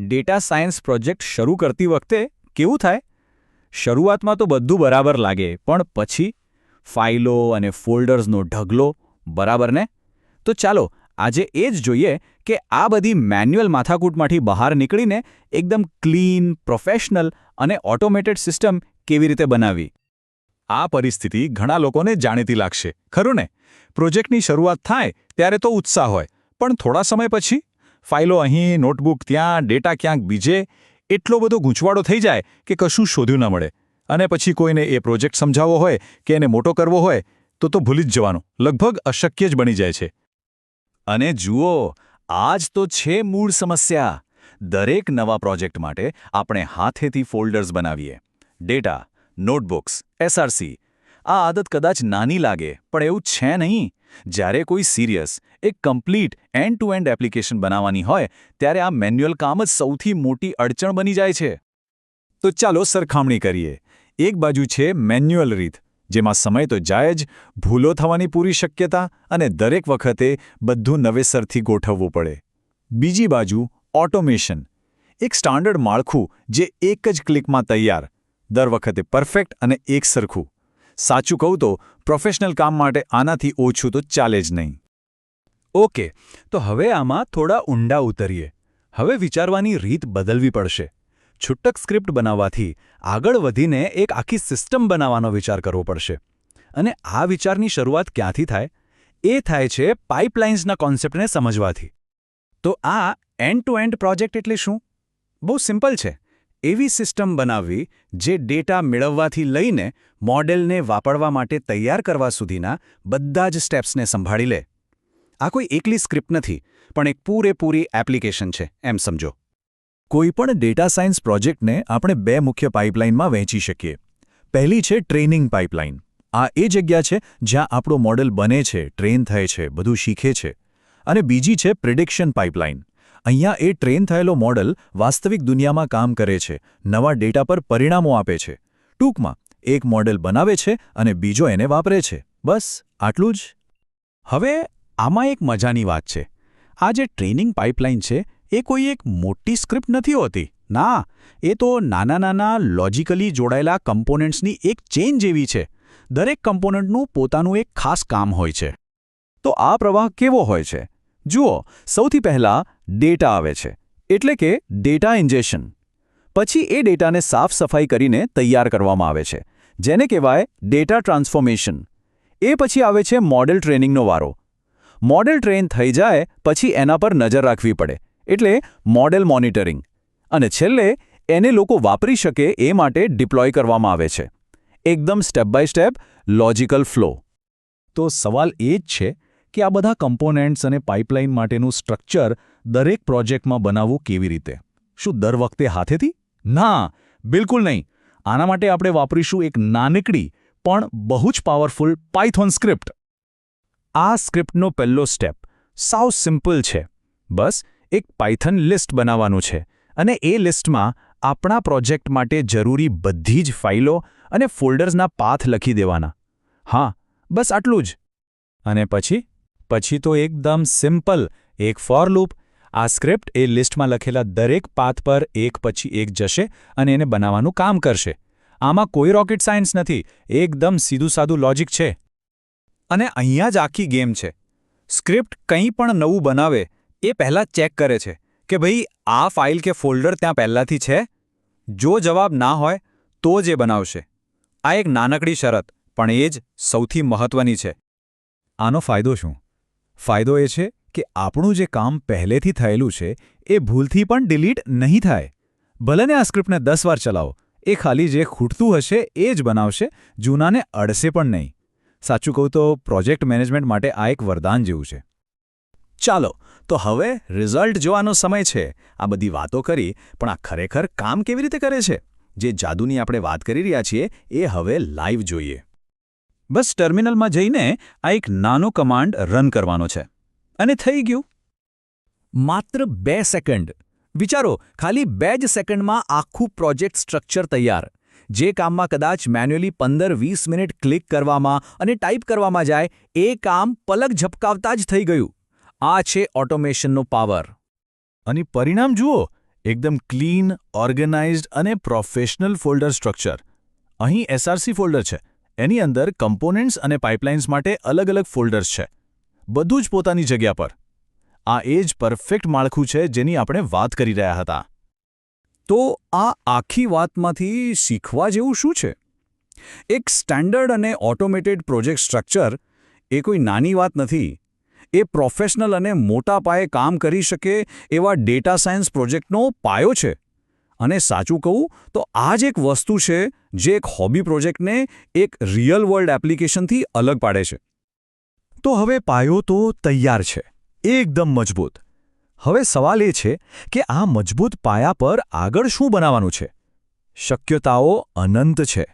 Data science project શરૂ કરતી વખતે કેવું થાય? શરૂઆતમાં તો બધું બરાબર લાગે, પણ પછી ફાઇલો અને ફોલ્ડર્સનો ઢગલો, બરાબર ને? તો ચાલો, આજે એ જ જોઈએ કે આ બધી મેન્યુઅલ માથાકૂટમાંથી બહાર નીકળીને એકદમ ક્લીન, પ્રોફેશનલ અને ઓટોમેટેડ સિસ્ટમ કેવી રીતે બનાવવી? આ પરિસ્થિતિ ઘણા લોકોને જાણીતી લાગશે, ખરું ને? પ્રોજેક્ટની શરૂઆત થાય ત્યારે તો ઉત્સાહ હોય, પણ થોડા સમય પછી ફાઇલો અહીં, નોટબુક ત્યાં, ડેટા ક્યાંક બીજે. એટલો બધો ગૂંચવાડો થઈ જાય કે કશું શોધ્યું ન મળે. અને પછી કોઈને એ પ્રોજેક્ટ સમજાવવો હોય કે એને મોટો કરવો હોય, તો તો ભૂલી જ જવાનું. લગભગ અશક્ય જ બની જાય છે. અને જુઓ આ જ તો છે મૂળ સમસ્યા. દરેક નવા પ્રોજેક્ટ માટે આપણે હાથેથી ફોલ્ડર્સ બનાવીએ. Data, notebooks, SRC. આ આદત કદાચ નાની લાગે, પણ એવું છે નહીં. જ્યારે કોઈ સિરિયસ એક complete end to end application બનાવવાની હોય, ત્યારે આ મેન્યુઅલ કામ જ સૌથી મોટી અડચણ બની જાય છે. તો ચાલો સરખામણી કરીએ. એક બાજુ છે મેન્યુઅલ રીત, જેમાં સમય તો જાય જ, ભૂલો થવાની પૂરી શક્યતા અને દરેક વખતે બધું નવેસરથી ગોઠવવું પડે. બીજી બાજુ ઓટોમેશન એક સ્ટાન્ડર્ડ માળખું જે એક જ ક્લિકમાં તૈયાર, દર વખતે પરફેક્ટ અને એક સરખું સાચું કહું તો પ્રોફેશનલ કામ માટે આનાથી ઓછું તો ચાલે જ નહીં. ઓકે, તો હવે આમાં થોડા ઊંડા ઉતરીએ. હવે વિચારવાની રીત બદલવી પડશે. છૂટક સ્ક્રિપ્ટ બનાવવાથી આગળ વધીને એક આખી સિસ્ટમ બનાવવાનો વિચાર કરવો પડશે. અને આ વિચારની શરૂઆત ક્યાંથી થાય? એ થાય છે પાઇપલાઇન્સના કોન્સેપ્ટને સમજવાથી. તો આ એન્ડ ટુ એન્ડ પ્રોજેક્ટ એટલે શું? બહુ સિમ્પલ છે. એવી સિસ્ટમ બનાવવી જે ડેટા મેળવવાથી લઈને મોડેલને વાપરવા માટે તૈયાર કરવા સુધીના બધા જ સ્ટેપ્સને સંભાળી લે. આ કોઈ એકલી સ્ક્રિપ્ટ નથી, પણ એક પૂરેપૂરી એપ્લિકેશન છે, એમ સમજો. કોઈપણ ડેટા સાયન્સ પ્રોજેક્ટને આપણે બે મુખ્ય પાઇપલાઇનમાં વહેંચી શકીએ. પહેલી છે ટ્રેનિંગ પાઇપલાઇન. આ એ જગ્યા છે જ્યાં આપણું મોડેલ બને છે, ટ્રેન થાય છે, બધું શીખે છે. અને બીજી છે પ્રિડિક્શન પાઇપલાઇન. અહીંયા એ ટ્રેન થયેલો મોડલ વાસ્તવિક દુનિયામાં કામ કરે છે, નવા ડેટા પર પરિણામો આપે છે. ટૂંકમાં, એક મોડેલ બનાવે છે અને બીજો એને વાપરે છે. બસ, આટલું જ? હવે, આમાં એક મજાની વાત છે. આ જે ટ્રેનિંગ પાઇપલાઇન છે, એ કોઈ એક મોટી સ્ક્રિપ્ટ નથી હોતી. ના, એ તો નાના નાના લોજિકલી જોડાયેલા કમ્પોનન્ટ્સની એક ચેન જેવી છે. દરેક કમ્પોનન્ટનું પોતાનું એક ખાસ કામ હોય છે. તો આ પ્રવાહ કેવો હોય છે? જુઓ, સૌથી પહેલાં ડેટા આવે છે, એટલે કે ડેટા ઇન્જેશન પછી એ ડેટાને સાફ સફાઈ કરીને તૈયાર કરવામાં આવે છે, જેને કહેવાય ડેટા ટ્રાન્સફોર્મેશન. એ પછી આવે છે મોડેલ ટ્રેનિંગનો વારો. મોડેલ ટ્રેન થઈ જાય પછી એના પર નજર રાખવી પડે, એટલે મોડેલ મોનિટરિંગ. અને છેલ્લે, એને લોકો વાપરી શકે એ માટે ડિપ્લોય કરવામાં આવે છે. એકદમ step by step logical flow. તો સવાલ એ જ છે કે આ બધા કમ્પોનેન્ટ્સ અને પાઇપલાઇન માટેનું સ્ટ્રક્ચર દરેક પ્રોજેક્ટમાં બનાવવું કેવી રીતે? શું દર વખતે હાથેથી? ના, બિલકુલ નહીં. આના માટે આપણે વાપરીશું એક નાનકડી, પણ બહુ જ પાવરફુલ પાયથોન સ્ક્રિપ્ટ. આ સ્ક્રિપ્ટનો પહેલો સ્ટેપ. સાવ સિમ્પલ છે. બસ, એક પાયથન લિસ્ટ બનાવવાનું છે. અને એ લિસ્ટમાં આપણા પ્રોજેક્ટ માટે જરૂરી બધી જ ફાઇલો અને ફોલ્ડર્સના પાથ લખી દેવાના. હા, બસ આટલું જ. અને પછી? પછી તો એકદમ સિમ્પલ, એક ફોર લૂપ. આ સ્ક્રિપ્ટ એ લિસ્ટમાં લખેલા દરેક પાથ પર એક પછી એક જશે અને એને બનાવવાનું કામ કરશે. આમાં કોઈ રોકેટ સાયન્સ નથી, એકદમ સીધું સાદું લોજિક છે. અને અહીંયા જ આખી ગેમ છે. સ્ક્રિપ્ટ કંઈ પણ નવું બનાવે, એ પહેલાં ચેક કરે છે કે ભાઈ આ ફાઇલ કે ફોલ્ડર ત્યાં પહેલાંથી છે? જો જવાબ ના હોય, તો જ એ બનાવશે. આ એક નાનકડી શરત, પણ એ જ સૌથી મહત્વની છે. આનો ફાયદો શું? ફાયદો એ છે કે આપણું જે કામ પહેલેથી થયેલું છે, એ ભૂલથી પણ ડિલીટ નહીં થાય. ભલેને આ સ્ક્રિપ્ટને દસ વાર ચલાવો, એ ખાલી જે ખૂટતું હશે એ જ બનાવશે, જૂનાને અડશે પણ નહીં. સાચું કહું તો પ્રોજેક્ટ મેનેજમેન્ટ માટે આ એક વરદાન જેવું છે. ચાલો, તો હવે રિઝલ્ટ જોવાનો સમય છે. આ બધી વાતો કરી, પણ આ ખરેખર કામ કેવી રીતે કરે છે? જે જાદુની આપણે વાત કરી રહ્યા છીએ, એ હવે લાઈવ જોઈએ. બસ ટર્મિનલમાં જઈને આ એક નાનો કમાન્ડ રન કરવાનો છે. અને થઈ ગયું. માત્ર બે સેકન્ડ. વિચારો ખાલી બે જ સેકન્ડમાં આખું પ્રોજેક્ટ સ્ટ્રક્ચર તૈયાર. જે કામમાં કદાચ મેન્યુઅલી પંદર વીસ મિનિટ ક્લિક કરવામાં અને ટાઈપ કરવામાં જાય એ કામ પલક ઝપકાવતા જ થઈ ગયું. આ છે ઓટોમેશનનો પાવર. અને પરિણામ જુઓ એકદમ ક્લીન ઓર્ગેનાઇઝ્ડ અને પ્રોફેશનલ ફોલ્ડર સ્ટ્રક્ચર. અહીં એસઆરસી ફોલ્ડર છે. એની અંદર કમ્પોનન્ટ્સ અને પાઇપલાઇન્સ માટે અલગ અલગ ફોલ્ડર્સ છે. બધું જ પોતાની જગ્યા પર. આ એ જ પરફેક્ટ માળખું છે જેની આપણે વાત કરી રહ્યા હતા. તો આ આખી વાતમાંથી શીખવા જેવું શું છે? એક સ્ટાન્ડર્ડ અને ઓટોમેટેડ પ્રોજેક્ટ સ્ટ્રક્ચર એ કોઈ નાની વાત નથી. એ પ્રોફેશનલ અને મોટા પાયે કામ કરી શકે એવા ડેટા સાયન્સ પ્રોજેક્ટનો પાયો છે. અને સાચું કહું તો આ જ એક વસ્તુ છે જે એક હોબી પ્રોજેક્ટને એક રિયલ વર્લ્ડ એપ્લિકેશનથી અલગ પાડે છે. તો હવે પાયો તો તૈયાર છે, એકદમ મજબૂત. હવે સવાલ એ છે કે આ મજબૂત પાયા પર આગળ શું બનાવવાનું છે? શક્યતાઓ અનંત છે.